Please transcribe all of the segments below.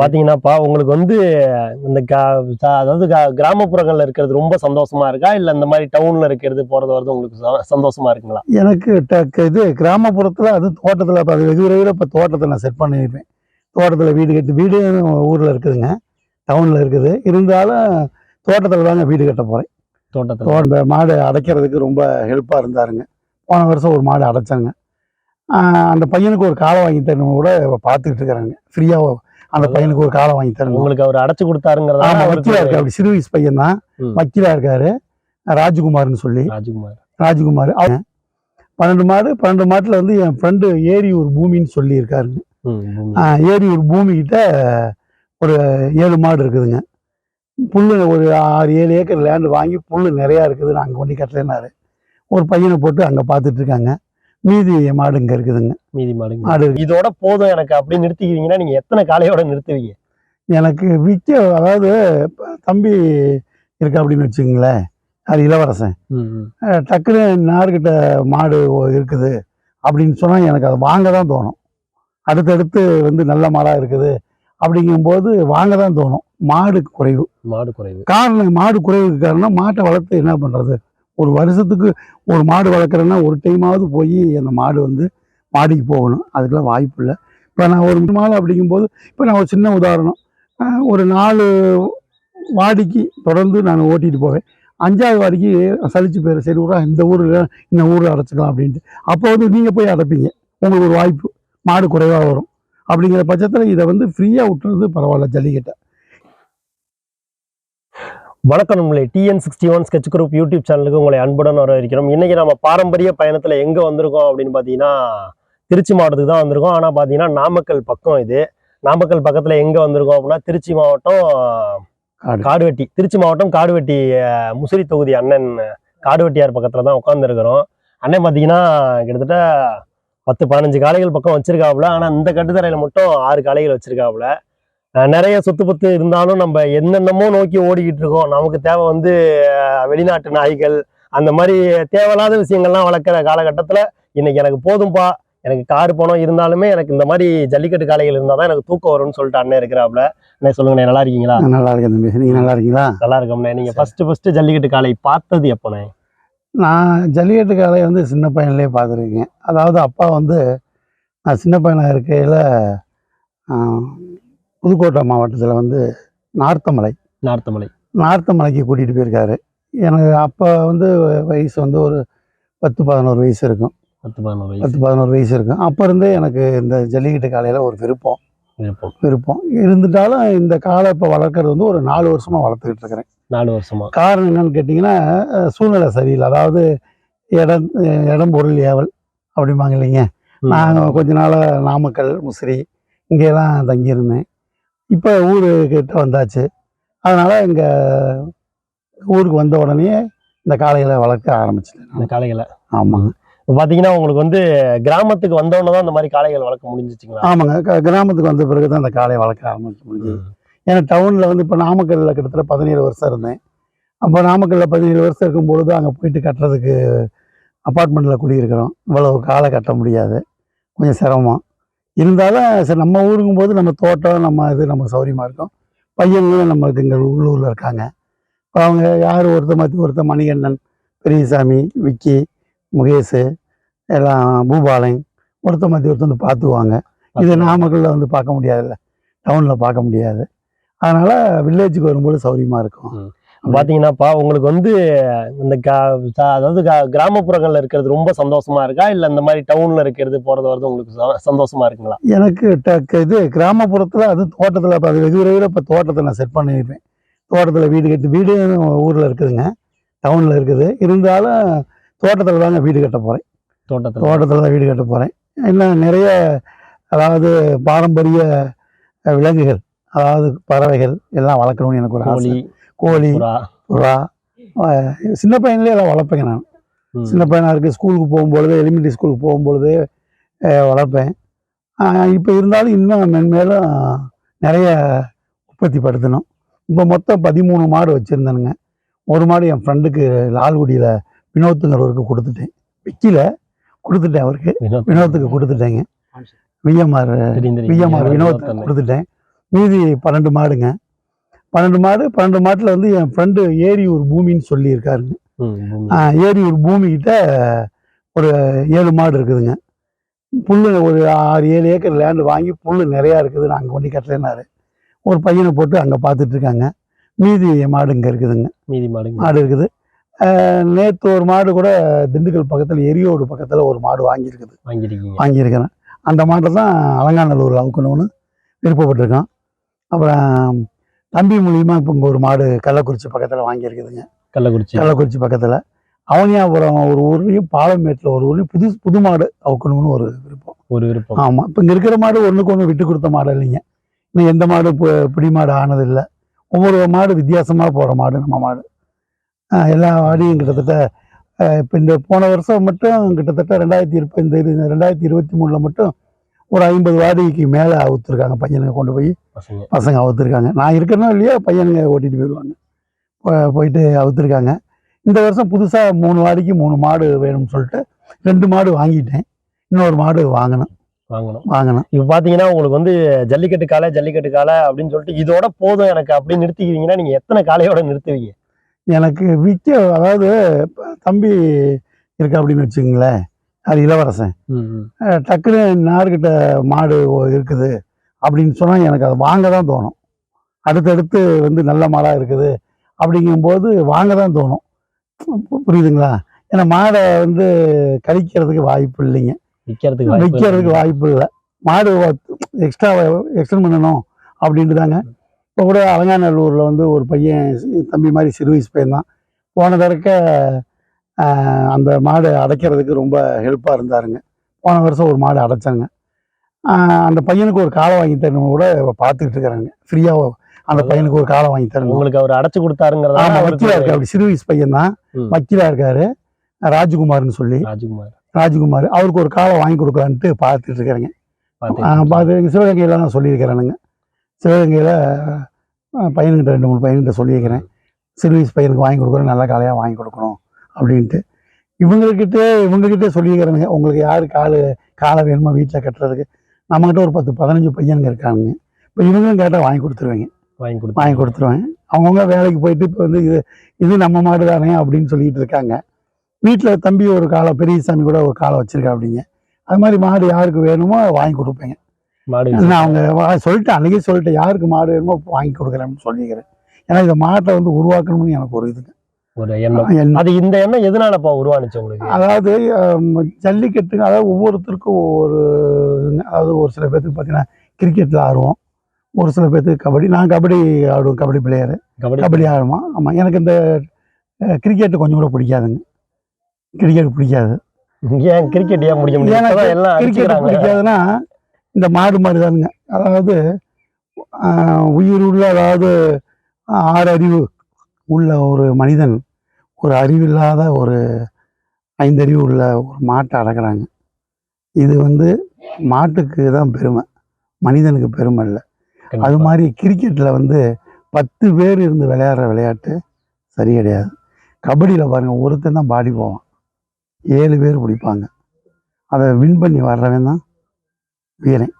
பாத்தீங்கன்னாப்பா உங்களுக்கு வந்து இந்த அதாவது கிராமப்புறங்கள்ல இருக்கிறது ரொம்ப சந்தோஷமா இருக்கா? இல்ல இந்த மாதிரி டவுன்ல இருக்கிறது போறது வரது உங்களுக்கு ச- சந்தோஷமா இருக்குங்களா? எனக்கு டக்கு இது கிராமப்புறத்தில் அது தோட்டத்தில் இப்போ அது வெகு விரைவில் இப்போ தோட்டத்தை நான் செட் பண்ணியிருப்பேன். தோட்டத்தில் வீடு கட்டி வீடு ஊரில் இருக்குதுங்க. டவுனில் இருக்குது. இருந்தாலும் தோட்டத்தில் தாங்க வீடு கட்ட போகிறேன் தோட்டத்துல. தோட்ட மாடு அடைக்கிறதுக்கு ரொம்ப ஹெல்ப்பாக இருந்தாருங்க. போன வருஷம் ஒரு மாடு அடைச்சாங்க. அந்த பையனுக்கு ஒரு காலை வாங்கி தரணும் கூட பார்த்துக்கிட்டு இருக்கிறாங்க. ஃப்ரீயாக அந்த பையனுக்கு ஒரு காலை வாங்கி தரணும். உங்களுக்கு அவர் அடைச்சு கொடுத்தாருங்கிறதா ஆமா வக்கீலா இருக்காரு. அப்படி சிறு வயசு பையன் தான். வக்கீலா இருக்காரு. ராஜ்குமார்னு சொல்லி. ராஜ்குமார். ராஜ்குமார். பன்னெண்டு மாடு பன்னெண்டு மாட்டுல வந்து என் ஃப்ரெண்டு ஏரி ஒரு பூமின்னு சொல்லி இருக்காருங்க ம், பூமி. ஆஹ் ஏரி ஒரு பூமி கிட்ட ஒரு ஏழு மாடு இருக்குதுங்க. புல்லு ஒரு ஆறு ஏழு ஏக்கர் லேண்டு வாங்கி புல்லு நிறையா இருக்குது. நாங்கள் கொண்டு கட்டலைனாரு ஒரு பையனை போட்டு அங்கே பார்த்துட்டு இருக்காங்க. மீதி மாடு இங்கே இருக்குதுங்க. மீதி மாடுங்க. மாடு. இதோட போதும் எனக்கு அப்படி நிறுத்திக்குவீங்கன்னா நீங்க எத்தனை காளையோட நிறுத்துவீங்க? எனக்கு விற்க அதாவது தம்பி இருக்கு அப்படின்னு வச்சுங்களேன் அது இளவரசன். டக்குன்னு இன்னார்கிட்ட மாடு இருக்குது அப்படின்னு சொன்னால் எனக்கு அதை வாங்க தான் தோணும். அடுத்தடுத்து வந்து நல்ல மாடாக இருக்குது அப்படிங்கும்போது வாங்க தான் தோணும். மாடு குறைவு. மாடு குறைவு. காரணம் மாடு குறைவுக்கு காரணம் மாட்டை வளர்த்து என்ன பண்ணுறது ஒரு வருஷத்துக்கு ஒரு மாடு வளர்க்குறேன்னா ஒரு டைமாவது போய் அந்த மாடு வந்து மாடிக்கு போகணும். அதுக்கெல்லாம் வாய்ப்பு இல்லை. இப்போ நான் ஒரு மாடு அப்படிங்கும்போது இப்போ நான் ஒரு சின்ன உதாரணம். ஒரு நாலு வாடிக்கு தொடர்ந்து நான் ஓட்டிகிட்டு போவேன். அஞ்சாவது வாடிக்கு சலிச்சு போயிடும் சரி ஊரா இந்த ஊரில் இந்த ஊரில் அடைச்சிக்கலாம் அப்படின்ட்டு. அப்போ வந்து நீங்கள் போய் அடைப்பீங்க. உங்களுக்கு ஒரு வாய்ப்பு மாடு குறைவாக வரும். அப்படிங்கிற பட்சத்தில் இதை வந்து ஃப்ரீயாக விட்டுறது பரவாயில்ல ஜல்லிக்கட்டை. வணக்கம் நம்மளே TN sixty one sketch group YouTube சேனலுக்கு உங்களை அன்புடன் வரவேற்கிறோம். இன்னைக்கு நம்ம பாரம்பரிய பயணத்துல எங்க வந்திருக்கோம் அப்படின்னு பாத்தீங்கன்னா திருச்சி மாவட்டத்துக்கு தான் வந்திருக்கோம். ஆனா பாத்தீங்கன்னா நாமக்கல் பக்கம் இது. நாமக்கல் பக்கத்துல எங்க வந்திருக்கோம் அப்படின்னா திருச்சி மாவட்டம் காடு. காடுவெட்டி. திருச்சி மாவட்டம் காடுவெட்டி முசிறி தொகுதி அண்ணன் காடுவெட்டியார் பக்கத்துல தான் உட்காந்துருக்கிறோம் அண்ணன் பாத்தீங்கன்னா கிட்டத்தட்ட பத்து பதினஞ்சு காளைகள் பக்கம் வச்சிருக்காப்புல. ஆனா இந்த கட்டுத்தரையில மட்டும் ஆறு காளைகள் வச்சிருக்காப்புல. நிறைய சொத்து பத்து இருந்தாலும் நம்ம என்னென்னமோ நோக்கி ஓடிக்கிட்டு இருக்கோம். நமக்கு தேவை வந்து வெளிநாட்டு நாய்கள் அந்த மாதிரி தேவையில்லாத விஷயங்கள்லாம் வளர்க்குற காலகட்டத்தில் இன்னைக்கு எனக்கு போதும்பா எனக்கு கார் பணம் இருந்தாலுமே எனக்கு இந்த மாதிரி ஜல்லிக்கட்டு காளைகள் இருந்தால் தான் எனக்கு தூக்கம் வரும்னு சொல்லிட்டு அண்ணன் இருக்கிறாப்புல. அண்ணே சொல்லுங்கண்ணே நல்லா இருக்கீங்களா? நல்லா இருக்கேன் தம்பி. நீங்கள் நல்லா இருக்கீங்களா? நல்லா இருக்கோம்ண்ணே. நீங்கள் ஃபர்ஸ்ட் ஃபர்ஸ்ட் ஜல்லிக்கட்டு காளை பார்த்தது எப்போண்ணே? நான் ஜல்லிக்கட்டு காளையை வந்து சின்ன பையன்லேயே பார்த்துருக்கேன். அதாவது அப்பா வந்து நான் சின்ன பையனாக இருக்கையில் புதுக்கோட்டை மாவட்டத்தில் வந்து நார்த்தமலை. நார்த்தமலை. நார்த்தமலைக்கு கூட்டிகிட்டு போயிருக்காரு. எனக்கு அப்போ வந்து வயசு வந்து ஒரு பத்து பதினோரு வயசு இருக்கும். பத்து பதினோரு வயசு. பத்து பதினோரு வயசு இருக்கும். அப்போ இருந்தே எனக்கு இந்த ஜல்லிக்கட்டு காளையில் ஒரு விருப்பம். விருப்பம். விருப்பம். இருந்துட்டாலும் இந்த காளை இப்போ வளர்க்குறது வந்து ஒரு நாலு வருஷமாக வளர்த்துக்கிட்டு இருக்கிறேன். நாலு வருஷமா. காரணம் என்னன்னு கேட்டிங்கன்னா சூழ்நிலை சரியில்லை. அதாவது இடம் இடம் பொருள் ஏவல் அப்படிம்பாங்க இல்லைங்க. நாங்கள் கொஞ்ச நாளாக நாமக்கல் முசிறி இங்கெல்லாம் தங்கியிருந்தேன். இப்போ ஊரு கிட்ட வந்தாச்சு. அதனால் இங்கே ஊருக்கு வந்த உடனே இந்த காளைகளை வளர்க்க ஆரம்பிச்சிட்டேன் இந்த காளைகளை. ஆமாங்க இப்போ பார்த்தீங்கன்னா உங்களுக்கு வந்து கிராமத்துக்கு வந்தோடனே தான் இந்த மாதிரி காளைகள் வளர்க்க முடிஞ்சிச்சுங்களா? ஆமாங்க. கிராமத்துக்கு வந்த பிறகு தான் இந்த காளையை வளர்க்க ஆரம்பிச்சு முடிஞ்சது. ஏன்னா டவுனில் வந்து இப்போ நாமக்கல்லில் கிட்டத்தட்ட பதினேழு வருஷம் இருந்தேன். அப்போ நாமக்கல்லில் பதினேழு வருஷம் இருக்கும்பொழுது அங்கே போயிட்டு கட்டுறதுக்கு அப்பார்ட்மெண்ட்டில் குடியிருக்கிறோம். இவ்வளவு காலை கட்ட முடியாது. கொஞ்சம் சிரமம். இருந்தாலும் சரி நம்ம ஊருங்கும் போது நம்ம தோட்டம் நம்ம இது நமக்கு சௌரியமாக இருக்கும். பையன்களும் நம்மளுக்கு இங்கே உள்ளூரில் இருக்காங்க. இப்போ அவங்க யார்? ஒருத்தர் மாற்றி ஒருத்தர் மணிகண்டன் பெரியசாமி விக்கி முகேஷ் எல்லாம் பூபாலன் ஒருத்தர் மாற்றி ஒருத்தர் வந்து பார்த்துக்குவாங்க இது நாமக்கல்ல வந்து பார்க்க முடியாதுல்ல. டவுனில் பார்க்க முடியாது. அதனால வில்லேஜுக்கு வரும்போது சௌரியமாக இருக்கும். பாத்தீங்கன்னாப்பா உங்களுக்கு வந்து இந்த அதாவது கிராமப்புறங்கள்ல இருக்கிறது ரொம்ப சந்தோஷமா இருக்கா? இல்ல இந்த மாதிரி டவுன்ல இருக்கிறது போறது வரது உங்களுக்கு சந்தோஷமா இருக்குங்களா? எனக்கு டக்கு இது கிராமப்புறத்தில் அது தோட்டத்தில் இப்போ அது வெகு விரைவில் இப்போ தோட்டத்தை நான் செட் பண்ணியிருப்பேன். தோட்டத்தில் வீடு கட்டி வீடு ஊரில் இருக்குதுங்க. டவுனில் இருக்குது. இருந்தாலும் தோட்டத்தில் தாங்க வீடு கட்ட போகிறேன் தோட்டத்துல. தோட்டத்தில் தான் வீடு கட்ட போகிறேன் இன்னும் நிறைய அதாவது பாரம்பரிய விலங்குகள் அதாவது பறவைகள் எல்லாம் வளர்க்கணும்னு எனக்கு ஒரு ஆசை. கோழி புறா. சின்ன பையன்லேயே எல்லாம் வளர்ப்பேங்க நான். சின்ன பையனாக இருக்குது ஸ்கூலுக்கு போகும்பொழுது எலிமெண்ட்ரி ஸ்கூலுக்கு போகும்பொழுது வளர்ப்பேன். இப்போ இருந்தாலும் இன்னும் மென்மேலும் நிறைய உற்பத்தி படுத்தணும் இப்போ மொத்தம் பதிமூணு மாடு வச்சுருந்தேனுங்க. ஒரு மாடு என் ஃப்ரெண்டுக்கு லால்குடியில் வினோத்துங்கிறவருக்கு கொடுத்துட்டேன். விக்கில கொடுத்துட்டேன் அவருக்கு. வினோத். வினோத்துக்கு கொடுத்துட்டேங்க. விஎம்ஆர். விஎம்ஆர் வினோத் வினோத் அண்ணன். கொடுத்துட்டேன். மீதி பன்னெண்டு மாடுங்க. பன்னெண்டு மாடு பன்னெண்டு மாட்டில் வந்து என் ஃப்ரெண்டு ஏரியூர் பூமின்னு சொல்லியிருக்காருங்க. ஏரியூர் பூமிக்கிட்ட ஒரு ஏழு மாடு இருக்குதுங்க. புல் ஒரு ஆறு ஏழு ஏக்கர் லேண்டு வாங்கி புல் நிறையா இருக்குது நான் அங்கே கொண்டு கட்டலைன்னாரு ஒரு பையனை போட்டு அங்கே பார்த்துட்டு இருக்காங்க மீதி மாடு இங்கே இருக்குதுங்க. மீதி மாடுங்க மாடு இருக்குது. நேற்று ஒரு மாடு கூட திண்டுக்கல் பக்கத்தில் எரியோடு பக்கத்தில் ஒரு மாடு வாங்கியிருக்குது. வாங்கியிருக்கீங்க. வாங்கியிருக்கிறேன். அந்த மாட்டை தான் அலங்காநல்லூர் அவுக்கணும்னு விருப்பப்பட்டிருக்கோம் அப்புறம் தம்பி மூலியமாக இப்போ இங்கே ஒரு மாடு கள்ளக்குறிச்சி பக்கத்தில் வாங்கியிருக்குதுங்க. கள்ளக்குறிச்சி. கள்ளக்குறிச்சி பக்கத்தில். அவனியாபுரம் ஒரு ஊர்லேயும் பாலமேட்டில் ஒரு ஊர்லேயும் புது புது மாடு அவுக்கணும்னு ஒரு விருப்பம். ஒரு விருப்பம். ஆமாம் இப்போ இங்கே இருக்கிற மாடு ஒன்றுக்கு ஒன்று விட்டு கொடுத்த மாடு இல்லைங்க. இன்னும் எந்த மாடு பிடி மாடு ஆனதில்லை. ஒவ்வொரு மாடு வித்தியாசமாக போகிற மாடு நம்ம மாடு. எல்லா மாடியும் கிட்டத்தட்ட இப்போ இந்த போன வருஷம் மட்டும் கிட்டத்தட்ட ரெண்டாயிரத்தி இருபத்தி இந்த ரெண்டாயிரத்தி இருபத்தி மூணில் மட்டும் ஒரு ஐம்பது வாடிக்கு மேலே அவுத்துருக்காங்க பையனுங்க கொண்டு போய் பசங்க. அவுத்துருக்காங்க. நான் இருக்கிறனோ இல்லையோ பையனுங்க ஓட்டிட்டு போயிடுவாங்க போயிட்டு அவுத்துருக்காங்க. இந்த வருஷம் புதுசாக மூணு வாடிக்கு மூணு மாடு வேணும்னு சொல்லிட்டு ரெண்டு மாடு வாங்கிட்டேன். இன்னொரு மாடு வாங்கணும் வாங்கணும் வாங்கணும் இப்ப பாத்தீங்கன்னா உங்களுக்கு வந்து ஜல்லிக்கட்டு காலை ஜல்லிக்கட்டு காலை அப்படின்னு சொல்லிட்டு இதோட போதும் எனக்கு அப்படின்னு நிறுத்திக்கிறீங்கன்னா நீங்க எத்தனை காலையோட நிறுத்துவீங்க? எனக்கு விற்க அதாவது தம்பி இருக்கு அப்படின்னு வச்சுங்களேன் அது இளவரசன். டக்குன்னு நார்கிட்ட மாடு இருக்குது அப்படின்னு சொன்னால் எனக்கு அது வாங்க தான் தோணும். அடுத்தடுத்து வந்து நல்ல மாடாக இருக்குது அப்படிங்கும்போது வாங்க தான் தோணும் புரியுதுங்களா? ஏன்னா மாடை வந்து கழிக்கிறதுக்கு வாய்ப்பு இல்லைங்க. விக்கிறதுக்கு வாய்ப்பு விற்கிறதுக்கு வாய்ப்பு இல்லை. மாடு எக்ஸ்ட்ரா எக்ஸ்டெண்ட் பண்ணணும் அப்படின்ட்டு தாங்க இப்போ கூட அலங்காநல்லூரில் வந்து ஒரு பையன் தம்பி மாதிரி சிறு வயசு பையன் தான் போன தடக்க அந்த மாடு அடைக்கிறதுக்கு ரொம்ப ஹெல்ப்பாக இருந்தாருங்க. போன வருஷம் ஒரு மாடு அடைச்சாங்க. அந்த பையனுக்கு ஒரு காலை வாங்கி தரணும் கூட பார்த்துக்கிட்டு இருக்கிறாங்க. ஃப்ரீயாக அந்த பையனுக்கு ஒரு காலை வாங்கி தரணும். உங்களுக்கு அவர் அடைச்சு கொடுத்தாருங்கிறதா வக்கீலாக இருக்காரு. அப்படி சிறு வயசு பையன் தான் ம். வக்கீலாக இருக்காரு. ராஜ்குமார்னு சொல்லி. ராஜ்குமார். ராஜ்குமார். அவருக்கு ஒரு காலை வாங்கி கொடுக்கலான்ட்டு பார்த்துட்டு இருக்கிறேங்க. பார்த்து சிவகங்கையில் நான் சொல்லியிருக்கிறேனுங்க. சிவகங்கையில் பையன்கிட்ட ரெண்டு மூணு பையன்கிட்ட சொல்லியிருக்கிறேன். சிறு வயசு பையனுக்கு வாங்கி கொடுக்குறோம். நல்ல காலையாக வாங்கி கொடுக்கணும். அப்படின்ட்டு. இவங்கக்கிட்டே இவங்கக்கிட்டே சொல்லியிருக்கிறேனுங்க உங்களுக்கு யார் கால் காலை வேணுமோ வீட்டில் கட்டுறதுக்கு? நம்மக்கிட்ட ஒரு பத்து பதினஞ்சு பையனுங்க இருக்காங்க இப்போ இவங்களும் கேட்டால் வாங்கி கொடுத்துருவேங்க. வாங்கி கொடுத்து வாங்கி கொடுத்துருவேன். அவங்கவுங்க வேலைக்கு போயிட்டு இப்போ வந்து இது இது நம்ம மாடு தானே அப்படின்னு சொல்லிட்டு இருக்காங்க. வீட்டில் தம்பி ஒரு காலை பெரியசாமி கூட ஒரு காலை வச்சிருக்கா அப்படிங்க. அது மாதிரி மாடு யாருக்கு வேணுமோ வாங்கி கொடுப்பேங்க. மாடு நான் அவங்க சொல்லிட்டேன். அன்றைக்கே சொல்லிட்டேன். யாருக்கு மாடு வேணுமோ வாங்கி கொடுக்குறேன்னு சொல்லிக்கிறேன். ஏன்னா இந்த மாட்டை வந்து உருவாக்கணும்னு எனக்கு ஒரு இதுங்க. ஒரு எண்ணம். அது இந்த எண்ணம் எதனாலப்பா உருவானுச்சு உங்களுக்கு? அதாவது ஜல்லிக்கட்டுங்க அதாவது ஒவ்வொருத்தருக்கும் ஒவ்வொரு. அதாவது ஒரு சில பேர்த்துக்கு பார்த்தீங்கன்னா கிரிக்கெட்டில் ஆடுவோம். ஒரு சில பேர்த்துக்கு கபடி நான் கபடி ஆடுவேன் கபடி பிளேயரு கபடி கபடி ஆடுமா ஆமாம் எனக்கு இந்த கிரிக்கெட் கொஞ்சம் கூட பிடிக்காதுங்க. கிரிக்கெட் பிடிக்காது. ஏன் கிரிக்கெட் ஏன் எனக்கு இப்பதான் எல்லாம் கிரிக்கெட் பிடிக்காதுன்னா இந்த மாடு மாதிரி தானுங்க அதாவது உயிர் உள்ள அதாவது ஆறு அறிவு உள்ள ஒரு மனிதன். ஒரு அறிவில்லாத ஒரு ஐந்தறிவு உள்ள ஒரு மாட்டை அடக்குறாங்க. இது வந்து மாட்டுக்கு தான் பெருமை. மனிதனுக்கு பெருமை இல்லை. அது. மாதிரி கிரிக்கெட்டில் வந்து பத்து பேர் இருந்து விளையாடுற விளையாட்டு சரி கிடையாது. கபடியில் பாருங்கள் ஒருத்தன் தான் பாடி போவான். ஏழு பேர் பிடிப்பாங்க. அதை வின் பண்ணி வர்றவன் தான் வீரன்.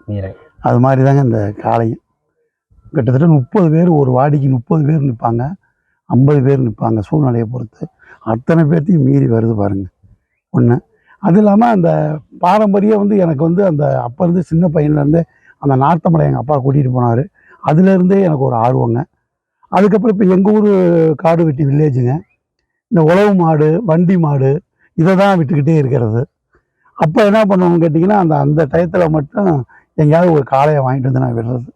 அது மாதிரி தாங்க இந்த காளையும். கிட்டத்தட்ட முப்பது பேர் ஒரு வாடிக்கு முப்பது பேர் நிற்பாங்க. ஐம்பது பேர் நிற்பாங்க சூழ்நிலையை பொறுத்து. அத்தனை பேர்த்தையும் மீறி வருது பாருங்க. ஒன்று அது இல்லாமல் அந்த பாரம்பரியம் வந்து எனக்கு வந்து அந்த அப்போ இருந்து சின்ன பையன்லேருந்து அந்த நார்த்தமலை எங்கள் அப்பா கூட்டிகிட்டு போனார். அதுலேருந்தே எனக்கு ஒரு ஆர்வங்க. அதுக்கப்புறம் இப்போ எங்கள் ஊர் காடு வெட்டி வில்லேஜுங்க. இந்த உழவு மாடு வண்டி மாடு இதை தான் விட்டுக்கிட்டே இருக்கிறது. அப்போ என்ன பண்ணுவோம்னு கேட்டிங்கன்னா அந்த அந்த டயத்தில் மட்டும் எங்கேயாவது ஒரு காளையை வாங்கிட்டு வந்து நான் விடுறது.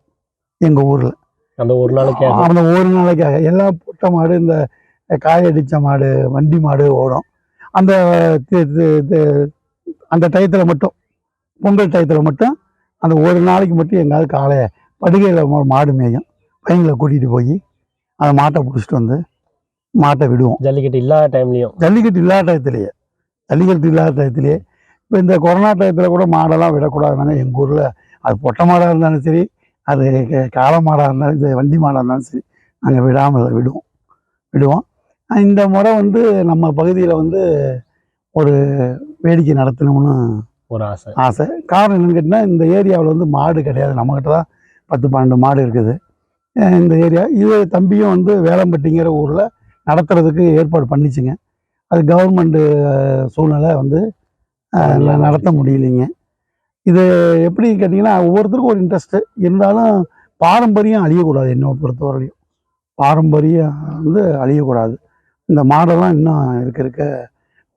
எங்கள் ஊரில். அந்த ஒரு நாளைக்கு அந்த ஒரு நாளைக்காக. எல்லா புட்ட மாடு இந்த காயடிச்ச மாடு வண்டி மாடு ஓடும். அந்த அந்த டயத்தில் மட்டும் பொங்கல் டயத்தில் மட்டும் அந்த ஒரு நாளைக்கு மட்டும் எங்காவது காலையை படுகையில் மாடு மேயும். பையங்களை கூட்டிகிட்டு போய் அந்த மாட்டை பிடிச்சிட்டு வந்து மாட்டை விடுவோம். ஜல்லிக்கட்டு இல்லாத டைம்லயும் ஜல்லிக்கட்டு இல்லாத டயத்துலேயே ஜல்லிக்கட்டு இல்லாத டயத்துலேயே இப்போ இந்த கொரோனா டயத்தில் கூட மாடெல்லாம் விடக்கூடாதுனாங்க எங்கள் ஊரில். அது பொட்டை மாடாக இருந்தாலும் சரி அது காளை மாடாக இருந்தாலும் இது வண்டி மாடாக இருந்தாலும் சரி நாங்கள் விடாமல் விடுவோம். விடுவோம். இந்த முறை வந்து நம்ம பகுதியில் வந்து ஒரு வேடிக்கை நடத்தணும்னு ஒரு ஆசை. ஆசை. காரணம் என்னன்னு கேட்டிங்கன்னா இந்த ஏரியாவில் வந்து மாடு கிடையாது. நம்மக்கிட்ட தான் பத்து பன்னெண்டு மாடு இருக்குது. இந்த ஏரியா. இது தம்பியும் வந்து வேளம்பட்டிங்கிற ஊரில் நடத்துறதுக்கு ஏற்பாடு பண்ணிச்சுங்க. அது கவர்மெண்ட்டு சூழ்நிலை வந்து நடத்த முடியலைங்க. இது எப்படி கேட்டிங்கன்னா ஒவ்வொருத்தருக்கும் ஒரு இன்ட்ரெஸ்ட்டு இருந்தாலும் பாரம்பரியம் அழியக்கூடாது. என்னை பொறுத்தவரையிலையும் பாரம்பரியம் வந்து அழியக்கூடாது. இந்த மாடெல்லாம் இன்னும் இருக்க இருக்க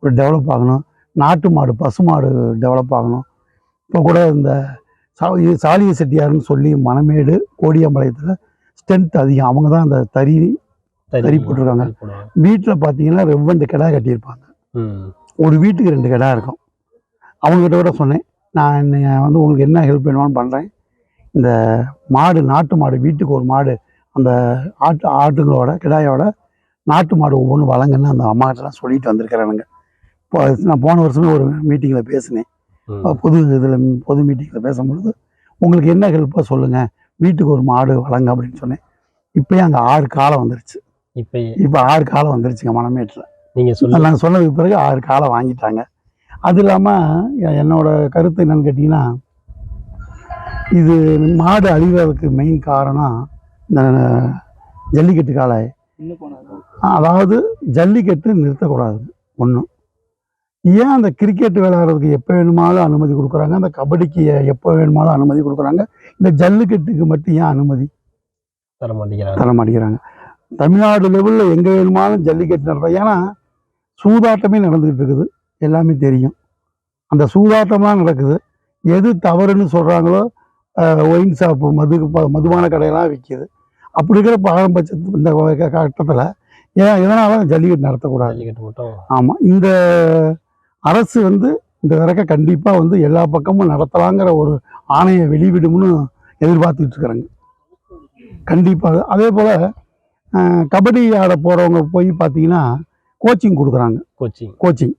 ஒரு டெவலப் ஆகணும். நாட்டு மாடு பசு மாடு டெவலப் ஆகணும். இப்போ கூட இந்த சா சாலிய செட்டியார்னு சொல்லி மணமேடு கோடியம்பாளையத்தில் ஸ்ட்ரென்த் அதிகம். அவங்க தான் அந்த தறி சரி போட்டிருக்காங்க. வீட்டில் பார்த்தீங்கன்னா ரெண்டு கிடா கட்டியிருப்பாங்க. ஒரு வீட்டுக்கு ரெண்டு கிடா இருக்கும். அவங்ககிட்ட கூட சொன்னேன். நான் வந்து உங்களுக்கு என்ன ஹெல்ப் வேணுமான்னு பண்ணுறேன் இந்த மாடு நாட்டு மாடு வீட்டுக்கு ஒரு மாடு அந்த ஆட்டு ஆட்டுங்களோட கிடாயோட நாட்டு மாடு ஒவ்வொன்றும் வழங்குன்னு அந்த அம்மாக்கிட்டலாம் சொல்லிட்டு வந்திருக்கிறானுங்க. இப்போ நான் போன வருஷமே ஒரு மீட்டிங்கில் பேசினேன். பொது இதில் பொது மீட்டிங்கில் பேசும்பொழுது உங்களுக்கு என்ன ஹெல்ப்போ சொல்லுங்கள் வீட்டுக்கு ஒரு மாடு வழங்க அப்படின்னு சொன்னேன். இப்போயே அங்கே ஆறு காலம் வந்துருச்சு. இப்ப இப்போ ஆறு காலம் வந்துருச்சுங்க மணமேட்டில் நீங்க சொல்லி நான் சொன்னதுக்கு பிறகு ஆறு காலம் வாங்கிட்டாங்க. அது இல்லாமல் என்னோட கருத்து என்னன்னு கேட்டிங்கன்னா இது மாடு அழிவதற்கு மெயின் காரணம் இந்த ஜல்லிக்கட்டு காலை அதாவது ஜல்லிக்கட்டு நிறுத்தக்கூடாது ஒன்று ஏன் அந்த கிரிக்கெட் விளையாடுறதுக்கு எப்போ வேணுமாலும் அனுமதி கொடுக்குறாங்க? அந்த கபடிக்கு எப்போ வேணுமாலும் அனுமதி கொடுக்குறாங்க? இந்த ஜல்லிக்கட்டுக்கு மட்டும் ஏன் அனுமதி? தர மாட்டேங்கிறாங்க. தர மாட்டேங்கிறாங்க. தமிழ்நாடு லெவலில் எங்கே வேணுமாலும் ஜல்லிக்கட்டு நடத்தும் ஏன்னா சூதாட்டமே நடந்துக்கிட்டு இருக்குது. எல்லாமே தெரியும். அந்த சூதாட்டம்லாம் நடக்குது. எது தவறுன்னு சொல்கிறாங்களோ ஒயின் ஷாப்பு மது ப- மதுபான கடையெல்லாம் விற்கிது அப்படி இருக்கிற பாரம்பட்சத்து இந்த கட்டத்தில் ஏன் இதனால ஜல்லிக்கட்டு நடத்தக்கூடாது? ஜல்லிக்கட்டு மட்டும். ஆமாம் இந்த அரசு வந்து இந்த தடவை கண்டிப்பாக வந்து எல்லா பக்கமும் நடத்தலாங்கிற ஒரு ஆணையை வெளிவிடும்னு எதிர்பார்த்துட்டு இருக்கிறாங்க கண்டிப்பாக அதே போல் கபடி ஆட போகிறவங்க போய் பார்த்தீங்கன்னா கோச்சிங் கொடுக்குறாங்க. கோச்சிங் கோச்சிங்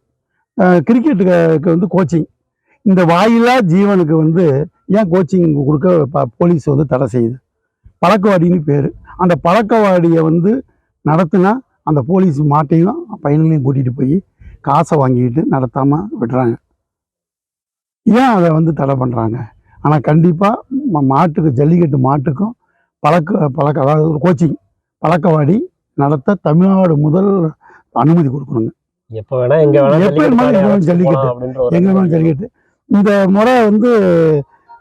கிரிக்கெட்டுக்கு வந்து கோச்சிங் இந்த வாயிலா ஜீவனுக்கு வந்து ஏன் கோச்சிங் கொடுக்க போலீஸ் வந்து தடை செய்யுது? பழக்கவாடின்னு பேர். அந்த பழக்கவாடியை வந்து நடத்துனா அந்த போலீஸ் மாட்டையும் பையன்களையும் கூட்டிகிட்டு போய் காசை வாங்கிக்கிட்டு நடத்தாமல் விடுறாங்க. ஏன் அதை வந்து தடை பண்ணுறாங்க ஆனால் கண்டிப்பாக மாட்டுக்கு ஜல்லிக்கட்டு மாட்டுக்கும் பழக்க பழக்க அதாவது ஒரு கோச்சிங் பழக்கவாடி நடத்த தமிழ்நாடு முதல் அனுமதி கொடுக்கணுங்க. எப்ப வேணா எங்க வேணா எப்ப வேணாலும் ஜல்லிக்கட்டு எங்க வேணாலும் ஜல்லிக்கட்டு. இந்த முறை வந்து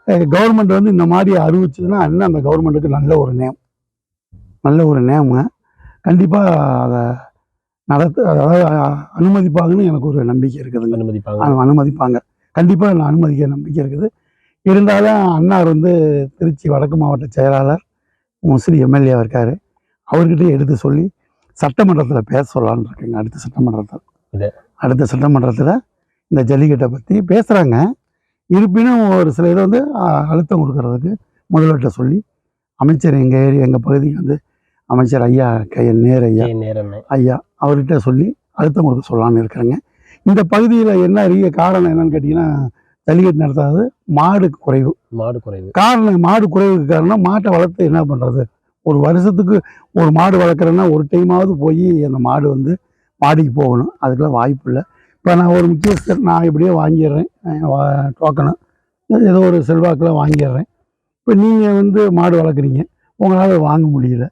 கவர்மெண்ட் வந்து இந்த மாதிரி அறிவிச்சதுன்னா இன்னும் அந்த கவர்மெண்ட்டுக்கு நல்ல ஒரு நேம் நல்ல ஒரு நேமுங்க கண்டிப்பாக அதை நடத்த அதாவது அனுமதிப்பாங்கன்னு எனக்கு ஒரு நம்பிக்கை இருக்குதுங்க. அனுமதிப்பாங்க. அனு- அனுமதிப்பாங்க. கண்டிப்பாக நான் அனுமதிக்க நம்பிக்கை இருக்குது. இருந்தாலும் அண்ணார் வந்து திருச்சி வடக்கு மாவட்ட செயலாளர் முஸ்லி எம்எல்ஏ இருக்கார். அவர்கிட்ட எடுத்து சொல்லி சட்டமன்றத்தில் பேச சொல்லலான்னு இருக்கேங்க. அடுத்த சட்டமன்றத்தில். அடுத்த சட்டமன்றத்தில் இந்த ஜல்லிக்கட்டை பற்றி பேசுகிறாங்க இருப்பினும் ஒரு சில இதை வந்து அழுத்தம் கொடுக்கறதுக்கு முதல்வர்கிட்ட சொல்லி அமைச்சர் எங்கள் ஏரியா எங்கள் பகுதிக்கு வந்து அமைச்சர் ஐயா கே நேர் ஐயா ஐயா அவர்கிட்ட சொல்லி அழுத்தம் கொடுக்க சொல்லலான்னு இருக்கிறேங்க. இந்த பகுதியில் என்ன அறிய காரணம் என்னன்னு கேட்டிங்கன்னா ஜல்லிக்கட்டு நடத்தாது மாடு குறைவு. மாடு குறைவு. காரணம் மாடு குறைவுக்கு காரணம் மாட்டை வளர்த்து என்ன பண்ணுறது ஒரு வருஷத்துக்கு ஒரு மாடு வளர்க்குறேன்னா ஒரு டைமாவது போய் அந்த மாடு வந்து மாடிக்கு போகணும். அதுக்கெல்லாம் வாய்ப்பு இல்லை. இப்போ நான் ஒரு முக்கியஸ்தர் நான் இப்படியே வாங்கிடுறேன். டோக்கனு ஏதோ ஒரு செல்வாக்கில் வாங்கிடுறேன். இப்போ நீங்கள் வந்து மாடு வளர்க்குறீங்க. உங்களால் வாங்க முடியல.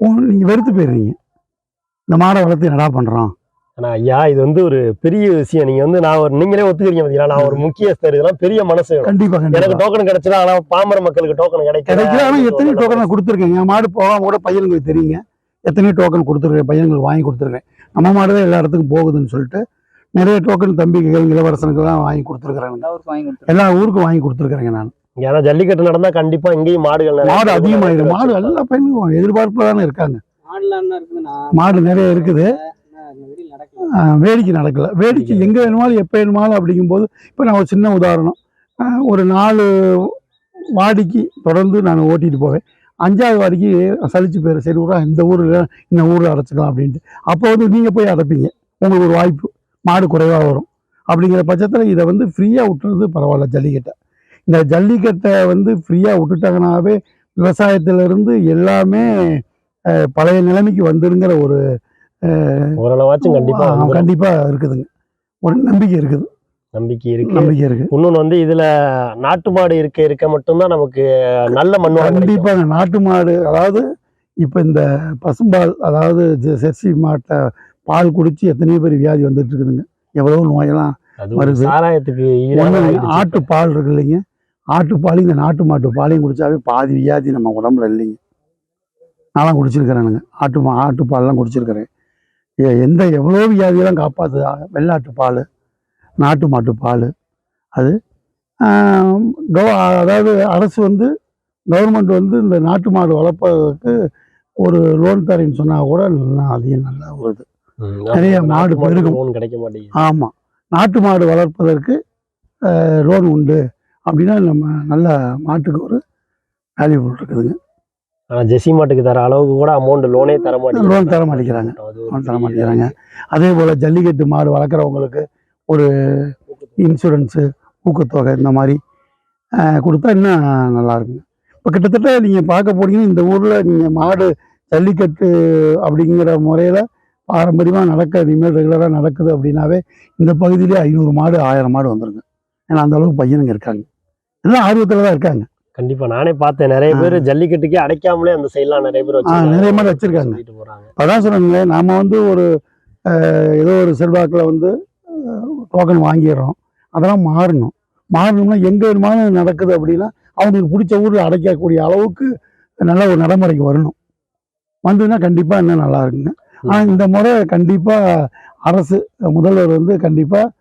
உங்க நீங்கள் வெறுத்து போயிடுறீங்க. இந்த மாடை வளர்த்து என்னடா பண்ணுறோம் ஆனா ஐயா இது வந்து ஒரு பெரிய விஷயம். நீங்க வந்து நான் ஒரு நீங்களே ஒத்துக்கிறீங்க பாத்தீங்களா? நான் ஒரு முக்கியஸ்தர் இதெல்லாம் பெரிய மனசு. கண்டிப்பாக எனக்கு டோக்கன் கிடைச்சதா ஆனா பாமர மக்களுக்கு டோக்கன் கிடைக்கல. ஆனால் எத்தனை டோக்கன் நான் கொடுத்துருக்கேன். என் மாடு போகாம கூட பையனுங்களுக்கு தெரியுங்க. எத்தனையோ டோக்கன் கொடுத்துருக்கேன். பையன்களுக்கு வாங்கி கொடுத்துருக்கேன். நம்ம மாடு தான் எல்லா இடத்துக்கும் போகுதுன்னு சொல்லிட்டு நிறைய டோக்கன் தம்பிக்கு இளவரசனுக்கெல்லாம் வாங்கி கொடுத்துருக்குறாங்க. எல்லா ஊருக்கும் வாங்கி கொடுத்துருக்குறேங்க நான். ஏன்னா ஜல்லிக்கட்டு நடந்தா கண்டிப்பா இங்கேயும் மாடுகள் மாடு இருக்கும். அதிகமாயிடும் மாடு எல்லா பையனுக்கும் எதிர்பார்ப்பில் தானே இருக்காங்க. மாடு நிறைய இருக்குது. வேடிக்கை நடக்கல. வேடிக்கை எங்கே வேணுமாலும் எப்போ வேணுமாலும் அப்படிங்கும்போது இப்போ நான் ஒரு சின்ன உதாரணம். ஒரு நாலு வாடிக்கு தொடர்ந்து நான் ஓட்டிட்டு போவேன். அஞ்சாவது வாடிக்கு சலிச்சு போயிடும் சரி விட்றா இந்த ஊரில் இந்த ஊரில் அடைச்சிக்கலாம் அப்படின்ட்டு. அப்போ வந்து நீங்கள் போய் அடைப்பீங்க. உங்களுக்கு ஒரு வாய்ப்பு. மாடு குறைவாக வரும். அப்படிங்கிற பட்சத்தில் இதை வந்து ஃப்ரீயாக விட்டுறது பரவாயில்ல ஜல்லிக்கட்டை. இந்த ஜல்லிக்கட்டை வந்து ஃப்ரீயாக விட்டுட்டாங்கனாவே விவசாயத்திலிருந்து எல்லாமே பழைய நிலைமைக்கு வந்துருங்கிற ஒரு ஓரளவாச்சும் கண்டிப்பா ஆ, வந்துரும். கண்டிப்பா இருக்குதுங்க. ஒரு நம்பிக்கை இருக்குது. நம்பிக்கை இருக்கு. நம்பிக்கை இருக்கு. இன்னொன்னு வந்து இதுல நாட்டு மாடு இருக்க இருக்க மட்டும்தான் நமக்கு நல்ல மண் வளம் கிடைக்கும். கண்டிப்பா இந்த நாட்டு மாடு அதாவது இப்ப இந்த பசும்பால் அதாவது ஜெர்சி மாட்டை பால் குடிச்சு எத்தனையோ பேர் வியாதி வந்துட்டு இருக்குதுங்க. எவ்வளவு நோயெல்லாம் வருது. ஆட்டு பால் இருக்கு இல்லைங்க. ஆட்டு பால் இந்த நாட்டு மாட்டு பாலையும் குடிச்சாவே பாதி வியாதி நம்ம உடம்புல இல்லைங்க. நான்லாம் குடிச்சிருக்கிறேனுங்க. ஆட்டு மா ஆட்டு பால்லாம் குடிச்சிருக்கிறேன். எந்த எவ்வளோ வியாதியெல்லாம் காப்பாற்றுது வெள்ளாட்டு பால் நாட்டு மாட்டு பால். அது கவ அதாவது அரசு வந்து கவர்மெண்ட் வந்து இந்த நாட்டு மாடு வளர்ப்பதற்கு ஒரு லோன் தரேன்னு சொன்னால் கூட அதிகம் நல்லா வருது நிறைய மாடு பெருகும். கிடைக்க மாட்டேங்குது. ஆமாம் நாட்டு மாடு வளர்ப்பதற்கு லோன் உண்டு. அப்படின்னா நம்ம நல்ல மாட்டுக்கு ஒரு வேல்யூபிள் இருக்குதுங்க ஆனா ஜெர்சி மாட்டுக்கு தர அளவுக்கு கூட அமௌண்ட் லோனே தர மாட்டேங்குது. லோன் தர மாட்டேங்கிறாங்க. லோன் தர மாட்டேங்கிறாங்க. அதே போல் ஜல்லிக்கட்டு மாடு வளர்க்குறவங்களுக்கு ஒரு இன்சூரன்ஸு ஊக்கத்தொகை இந்த மாதிரி கொடுத்தா இன்னும் நல்லா இருக்குங்க இப்போ கிட்டத்தட்ட நீங்கள் பார்க்க போனீங்கன்னா இந்த ஊரில் நீங்கள் மாடு ஜல்லிக்கட்டு அப்படிங்கிற முறையில் பாரம்பரியமாக நடக்க இனிமேல் ரெகுலராக நடக்குது அப்படின்னாவே இந்த பகுதியிலே ஐநூறு மாடு ஆயிரம் மாடு வந்துருங்க. ஏன்னா அந்த அளவுக்கு பையனுங்க இருக்காங்க. எல்லாம் ஆர்வத்தில் தான் இருக்காங்க. கண்டிப்பா. நானே பார்த்தேன். நிறைய பேர் ஜல்லிக்கட்டுக்கே அடைக்காமலே அந்த சைட்லாம் நிறைய பேர். நிறைய மாடு வச்சிருக்காங்க. அதான் சொன்னாங்களே நாம வந்து ஒரு ஏதோ ஒரு செல்வாக்கில் வந்து டோக்கன் வாங்கிடுறோம். அதெல்லாம் மாறணும். மாறணும்னா எங்கே வேணுமாலும் நடக்குது அப்படின்னா அவங்களுக்கு பிடிச்ச ஊரில் அடைக்கக்கூடிய அளவுக்கு நல்ல ஒரு நடைமுறைக்கு வரணும். வந்ததுன்னா கண்டிப்பாக இன்னும் நல்லா இருக்குங்க. ஆனால் இந்த முறை கண்டிப்பாக அரசு முதல்வர் வந்து கண்டிப்பாக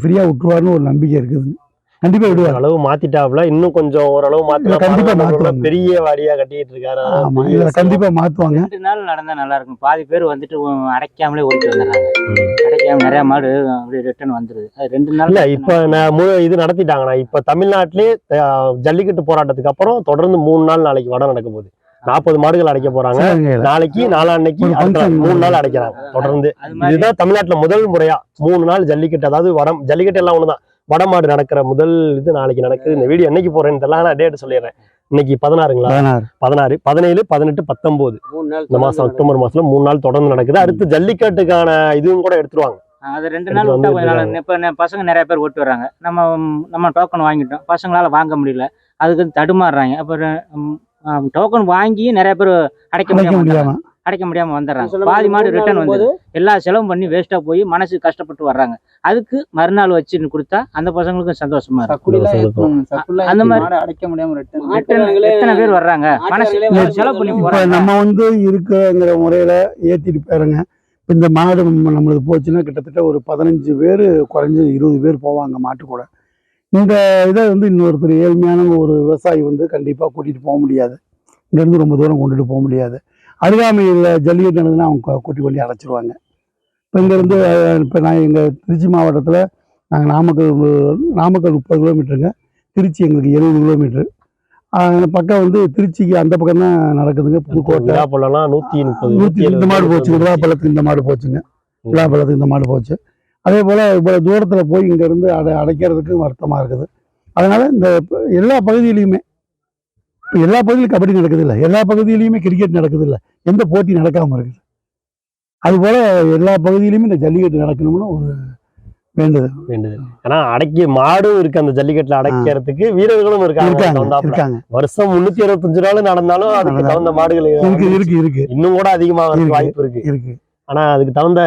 ஃப்ரீயாக விட்டுருவாருன்னு ஒரு நம்பிக்கை இருக்குதுங்க. கண்டிப்பாக விடுவார். அளவு மாத்திட்டாப்ல இன்னும் கொஞ்சம் ஓரளவு மாத்தினா இல்ல, கண்டிப்பா. மாத்துவாங்க. பெரிய வாடியா கட்டிட்டு இருக்காரு. பெரிய இதில் விஷயம். கண்டிப்பாக மாற்றுவாங்க ரெண்டு நாள் நடந்தா நல்லா இருக்கும் பாதி பேர் வந்துட்டு அடைக்காமலே ஓடிட்டு வந்துடுறாங்க. அடைக்காம நிறைய மாடு அப்படியே ரிட்டர்ன் வந்துருது. அது ரெண்டு நாள் இல்ல இப்ப நான் முழு இது நடத்திட்டாங்கண்ணா இப்ப தமிழ்நாட்டிலே ஜல்லிக்கட்டு போராட்டத்துக்கு அப்புறம் தொடர்ந்து மூணு நாள் நாளைக்கு வடம் நடக்க போகுது. நாற்பது மாடுகள் அடைக்க போறாங்க. நாளைக்கு நாளான்னைக்கு மூணு நாள் அடைக்கிறாங்க. தொடர்ந்து. இதுதான் தமிழ்நாட்டுல முதல் முறையா. மூணு நாள் ஜல்லிக்கட்டு அதாவது வடம் ஜல்லிக்கட்டு எல்லாம் ஒண்ணுதான். வடமாடு நடக்கிற முதல் இது நாளைக்கு நடக்குது. இந்த வீடியோ என்னைக்கு போறேன்னு தெரியல ஆனா டேட் சொல்லிடுறேன். இன்னைக்கு பதினாறுங்களா? பதினாறு. பதினேழு பதினெட்டு பத்தொன்பது. இந்த மாசம் அக்டோபர் மாசத்துல மூணு நாள் தொடர்ந்து நடக்குது. அடுத்து ஜல்லிக்கட்டுக்கான இதுவும் கூட எடுத்துருவாங்க. அது ரெண்டு நாள் விட்டா கொஞ்ச நாள் இப்ப நெ- பசங்க நிறைய பேர் ஓட்டு வர்றாங்க நம்ம நம்ம டோக்கன் வாங்கிட்டோம். பசங்களால வாங்க முடியல. அதுக்கு தடுமாறுறாங்க. அப்புறம் டோக்கன் வாங்கி நிறைய பேர் அடைக்க முடியாம. அடைக்க முடியாம வந்துடுறாங்க. பாதி மாடு ரிட்டர்ன் வந்து எல்லா செலவும் பண்ணி வேஸ்டா போய் மனசு கஷ்டப்பட்டு வர்றாங்க. அதுக்கு மறுநாள் வச்சு கொடுத்தா அந்த பசங்களுக்கும் சந்தோஷமா இருக்கும். அந்த மாதிரி- அடைக்க முடியாம return. Return எத்தனை பேர் வர்றாங்க? மனசு செலவு பண்ணி போறாங்க. நம்ம வந்து இருக்குங்கிற முறையில் ஏற்றிட்டு போயிருங்க இப்ப இந்த மாடு நம்ம- நம்மளுக்கு போச்சுன்னா கிட்டத்தட்ட ஒரு பதினஞ்சு பேர் குறைஞ்சு இருபது பேர் போவாங்க மாட்டு கூட இந்த இதை வந்து இன்னொருத்தர் ஏழ்மையான ஒரு விவசாயி வந்து கண்டிப்பாக கூட்டிகிட்டு போக முடியாது. இங்கேருந்து ரொம்ப தூரம் கொண்டுட்டு போக முடியாது. அருகாமையில் ஜல்லிக்கட்டு நடந்ததுன்னா அவங்க கூட்டி கொண்டு அடைச்சிருவாங்க. இப்போ இங்கேருந்து இப்போ நான் எங்கள் திருச்சி மாவட்டத்தில் நாங்கள் நாமக்கல் நாமக்கல் முப்பது கிலோமீட்டருங்க. திருச்சி எங்களுக்கு எழுபது கிலோமீட்டர். பக்கம் வந்து திருச்சிக்கு அந்த பக்கம் தான் நடக்குதுங்க. புதுக்கோட்டை. விழாப்பழம்லாம் நூத்தி முப்பது நூற்றி இந்த மாடு போச்சுங்க விழாப்பழத்துக்கு இந்த மாடு போச்சுங்க. விழாப்பழத்துக்கு இந்த மாடு போச்சு. அதே போல் இப்போ தூரத்தில் போய் இங்கேருந்து அடை அடைக்கிறதுக்கு வருத்தமாக இருக்குது. அதனால் இந்த எல்லா பகுதியிலையுமே இப்போ எல்லா பகுதியிலும் கபடி நடக்குது இல்லை எல்லா பகுதியிலையுமே கிரிக்கெட் நடக்குது இல்லை எந்த போட்டி நடக்காமல் இருக்குது. அதுபோல் எல்லா பகுதியிலுமே இந்த ஜல்லிக்கட்டு நடக்கணும்னு ஒரு வேண்டுதல் வேண்டுது. ஆனா அடக்கி மாடும் இருக்கு. அந்த ஜல்லிக்கட்டுல அடைக்கிறதுக்கு வீரர்களும் இருக்காங்க. இருக்காங்க வருஷம் முன்னூத்தி அறுபத்தஞ்சு நாள் நடந்தாலும் அதுக்கு தகுந்த மாடுகள் இருக்கு இருக்கு இருக்கு. இன்னும் கூட அதிகமாக. வாய்ப்பு இருக்கு. இருக்கு. ஆனா அதுக்கு தகுந்த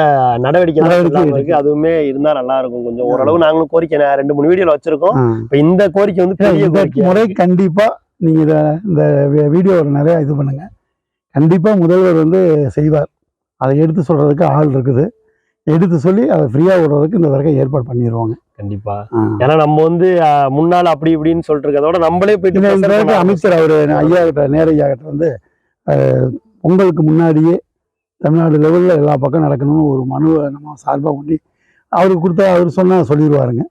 நடவடிக்கை தான் இருக்கு. அதுவுமே இருந்தா நல்லா இருக்கும் கொஞ்சம் ஓரளவு நாங்களும் கோரிக்கை ரெண்டு மூணு வீடியோல வச்சிருக்கோம். இப்ப இந்த கோரிக்கை வந்து பெரிய கோரிக்கை முறை கண்டிப்பா நீங்க இத இந்த வீடியோ நிறைய இது பண்ணுங்க. கண்டிப்பா முதல்வர் வந்து செய்வார். அதை எடுத்து சொல்றதுக்கு ஆள் இருக்குது. எடுத்து சொல்லி அதை ஃப்ரீயா விடுறதுக்கு இந்த தடவை ஏற்பாடு பண்ணிடுவாங்க கண்டிப்பா. ஏன்னா நம்ம வந்து முன்னால அப்படி இப்படின்னு சொல்லிட்டு இருக்கதோட நம்மளே போயிட்டு அமைச்சர் அவரு ஐயா கிட்ட நேரையா கிட்ட வந்து அஹ், பொங்கலுக்கு முன்னாடியே தமிழ்நாடு லெவலில் எல்லா பக்கம் நடக்கணும்னு ஒரு மனுவை நம்ம சார்பாக கொண்டு அவருக்கு கொடுத்தா அவர் சொன்னா சொல்லிடுவாருங்க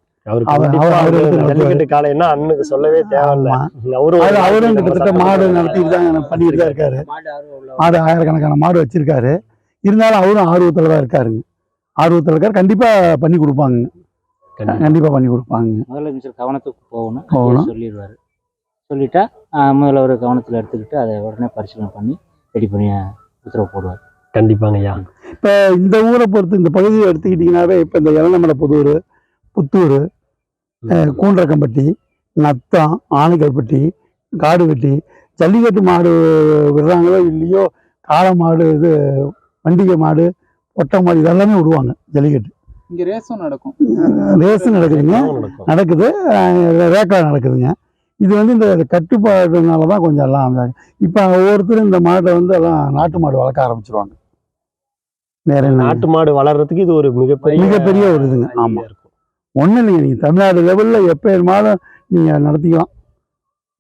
அண்ணனுக்கு சொல்லவே தேவையில்ல. அவரும் ஒரு கிட்டத்தட்ட மாடு. நடத்திட்டு தான் பண்ணிட்டு தான் இருக்காரு. மாடு ஆயிரக்கணக்கான மாடு வச்சிருக்காரு. இருந்தாலும் அவரும் ஆர்வத்தில் தான் இருக்காருங்க. ஆர்வத்தில் இருக்காரு. கண்டிப்பா பண்ணி கொடுப்பாங்க கண்டிப்பா. கண்டிப்பா பண்ணி கொடுப்பாங்க முதலமைச்சர் கவனத்துக்கு போகணும். போகணும். சொல்லிடுவாரு. சொல்லிட்டா முதல்வர் கவனத்தில் எடுத்துக்கிட்டு அதை உடனே பரிசீலனை பண்ணி ரெடி பண்ணி உத்தரவு போடுவார். கண்டிப்பாங்க ஐயா இப்போ இந்த ஊரை பொறுத்து இந்த பகுதியை எடுத்துக்கிட்டிங்கனாவே இப்போ இந்த இளநமலை புதூர் புத்தூர் கூன்றக்கம்பட்டி நத்தம் ஆனைக்கல்பட்டி காடு வெட்டி ஜல்லிக்கட்டு மாடு விடுறாங்களோ இல்லையோ காளை மாடு இது வண்டிகை மாடு பொட்டை மாடு இதெல்லாமே விடுவாங்க ஜல்லிக்கட்டு. இங்க ரேஸும் நடக்கும். ரேஸ் நடக்குதுங்க. நடக்கும். நடக்குது. ரேக்கா நடக்குதுங்க. இது வந்து இந்த கட்டுப்பாடுனால தான் கொஞ்சம் எல்லாம் இப்போ ஒவ்வொருத்தரும் இந்த மாட்டை வந்து எல்லாம் நாட்டு மாடு வளர்க்க ஆரம்பிச்சிருவாங்க. வேற என்ன? நாட்டு மாடு வளர்றதுக்கு இது ஒரு மிகப்பெரிய மிகப்பெரிய ஒரு இதுங்க. ஆமாம் இருக்கும். ஒன்றும் இல்லைங்க நீங்கள் தமிழ்நாடு லெவலில் எப்போ மாதம் நீங்கள் நடத்திக்கலாம்.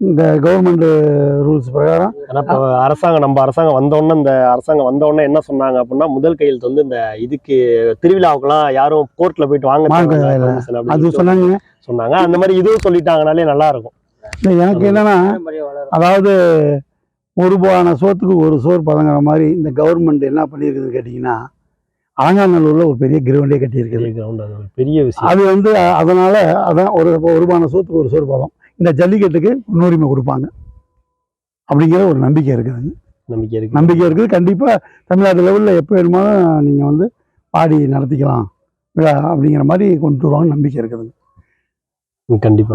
இந்த கவர்மெண்ட் ரூல்ஸ் பிரகாரம். இப்போ அரசாங்கம் நம்ம அரசாங்கம் வந்தோடனே இந்த அரசாங்கம் வந்தோடனே என்ன சொன்னாங்க அப்படின்னா முதல் கையெழுத்து வந்து இந்த இதுக்கு திருவிழாவுக்குலாம் யாரும் கோர்ட்ல போயிட்டு வாங்க அது சொன்னாங்க. சொன்னாங்க. அந்த மாதிரி இதுவும் சொல்லிட்டாங்கனாலே நல்லா இருக்கும். எனக்கு என்னன்னா அதாவது ஒரு பான சோத்துக்கு ஒரு சோறு பதங்கிற மாதிரி இந்த கவர்மெண்ட் என்ன பண்ணியிருக்குதுன்னு கேட்டிங்கன்னா ஆங்காநல்லூரில் ஒரு பெரிய கிரவுண்டே கட்டியிருக்குது. கிரவுண்ட் பெரிய விஷயம். அது வந்து அதனால அதான் ஒரு ஒரு பான சோத்துக்கு ஒரு சோறு பதம். இந்த ஜல்லிக்கட்டுக்கு முன்னுரிமை கொடுப்பாங்க. அப்படிங்கிற ஒரு நம்பிக்கை இருக்குதுங்க நம்பிக்கை இருக்கு நம்பிக்கை இருக்குது. கண்டிப்பாக தமிழ்நாடு லெவலில் எப்போ வேணுமாலும் நீங்கள் வந்து பாடி நடத்திக்கலாம். விழா அப்படிங்கிற மாதிரி கொண்டு வருவாங்கன்னு நம்பிக்கை இருக்குதுங்க கண்டிப்பா.